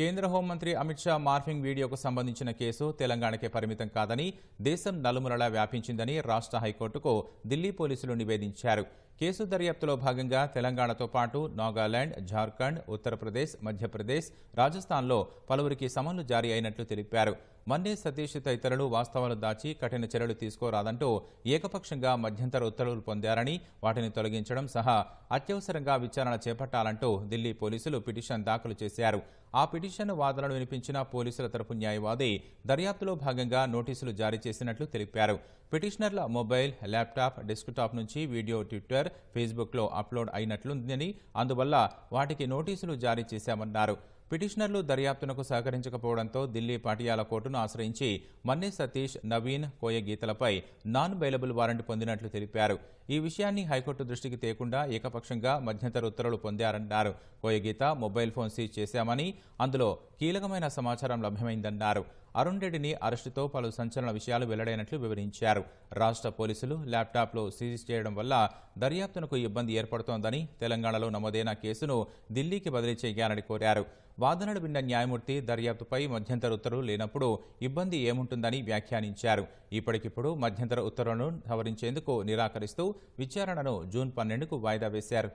కేంద్ర హోంమంత్రి అమిత్ షా మార్ఫింగ్ వీడియోకు సంబంధించిన కేసు తెలంగాణకే పరిమితం కాదని దేశం నలుమూలలా వ్యాపించిందని రాష్ట్ర హైకోర్టుకు ఢిల్లీ పోలీసులు నివేదించారు. కేసు దర్యాప్తులో భాగంగా తెలంగాణతో పాటు నాగాలాండ్ జార్ఖండ్ ఉత్తరప్రదేశ్ మధ్యప్రదేశ్ రాజస్థాన్లో పలువురికి సమన్లు జారీ అయినట్లు తెలిపారు. మన్నే సతీష్ తదితరులు వాస్తవాలు దాచి కఠిన చర్యలు తీసుకోరాదంటూ ఏకపక్షంగా మధ్యంతర ఉత్తర్వులు పొందారని వాటిని తొలగించడం సహా అత్యవసరంగా విచారణ చేపట్టాలంటూ ఢిల్లీ పోలీసులు పిటిషన్ దాఖలు చేశారు. ఆ పిటిషన్ వాదనలు వినిపించిన పోలీసుల తరపు న్యాయవాది దర్యాప్తులో భాగంగా నోటీసులు జారీ చేసినట్లు తెలిపారు. పిటిషనర్ల మొబైల్ ల్యాప్టాప్ డెస్క్టాప్ నుంచి వీడియో ట్విట్టర్ ఫేస్బుక్లో అప్లోడ్ అయినట్లుందని అందువల్ల వాటికి నోటీసులు జారీ చేశామన్నారు. పిటిషనర్లు దర్యాప్తునకు సహకరించకపోవడంతో ఢిల్లీ పాటియాల కోర్టును ఆశ్రయించి మన్నే సతీష్ నవీన్ కోయ గీతలపై నాన్ బెయిలబుల్ వారెంట్ పొందినట్లు తెలిపారు. ఈ విషయాన్ని హైకోర్టు దృష్టికి తేకుండా ఏకపక్షంగా మధ్యంతర ఉత్తర్వులు పొందారన్నారు. కోయగీత మొబైల్ ఫోన్ సీజ్ చేశామని అందులో కీలకమైన సమాచారం లభ్యమైందన్నారు. అరుణ్ రెడ్డిని అరెస్టుతో పలు సంచలన విషయాలు వెల్లడైనట్లు వివరించారు. రాష్ట్ర పోలీసులు ల్యాప్టాప్లో సీజ్ చేయడం వల్ల దర్యాప్తునకు ఇబ్బంది ఏర్పడుతోందని తెలంగాణలో నమోదైన కేసును ఢిల్లీకి బదిలీ చేయాలని కోరారు. వాదనలు విన్న న్యాయమూర్తి దర్యాప్తుపై మధ్యంతర ఉత్తర్వులు లేనప్పుడు ఇబ్బంది ఏముంటుందని వ్యాఖ్యానించారు. ఇప్పటికిప్పుడు మధ్యంతర ఉత్తర్వులను సవరించేందుకు నిరాకరిస్తూ విచారణను జూన్ పన్నెండుకు వాయిదా వేశారు.